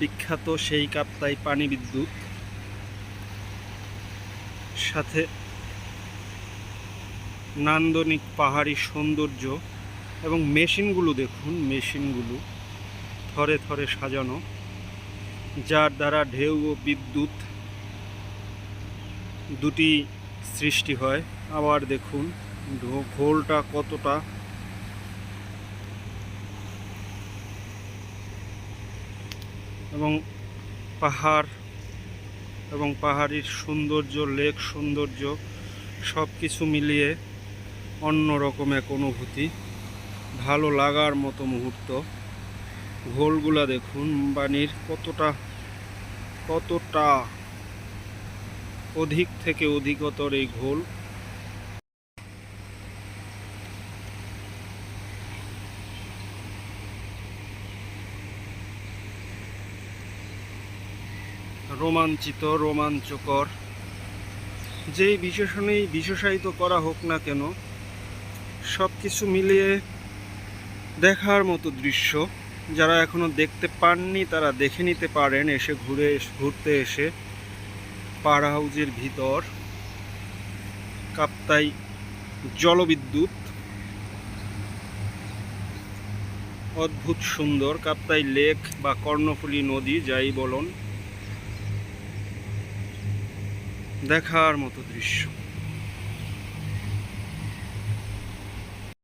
বিখ্যাত সেই কাপ্তাই পানি বিদ্যুৎ। সাথে নান্দনিক পাহাড়ি সৌন্দর্য এবং মেশিনগুলো দেখুন, মেশিনগুলো থরে থরে সাজানো, যার দ্বারা ঢেউ ও বিদ্যুৎ দুটি সৃষ্টি হয়। আবার দেখুন ঘোলটা কতটা এবং পাহাড় এবং পাহাড়ির সৌন্দর্য, লেক সৌন্দর্য সব কিছু মিলিয়ে অন্য রকম এক অনুভূতি। ভালো লাগার মতো মুহূর্ত। ঘোলগুলা দেখুন, বাণীর কতটা কতটা অধিক থেকে অধিকতর এই ঘোল। রোমাঞ্চিত, রোমাঞ্চকর। যেই বিশেষণেই বিশেষায়িত করা হোক না কেন সব কিছু মিলিয়ে দেখার মতো দৃশ্য, যারা এখনও দেখতে পাননি তারা দেখে নিতে পারেন এসে ঘুরে ঘুরতে এসে পার হাউজের ভিতর কাপ্তাই জলবিদ্যুৎ। অদ্ভুত সুন্দর কাপ্তাই লেক বা কর্ণফুলী নদী, যাই বলুন। দেখার মতো দৃশ্য।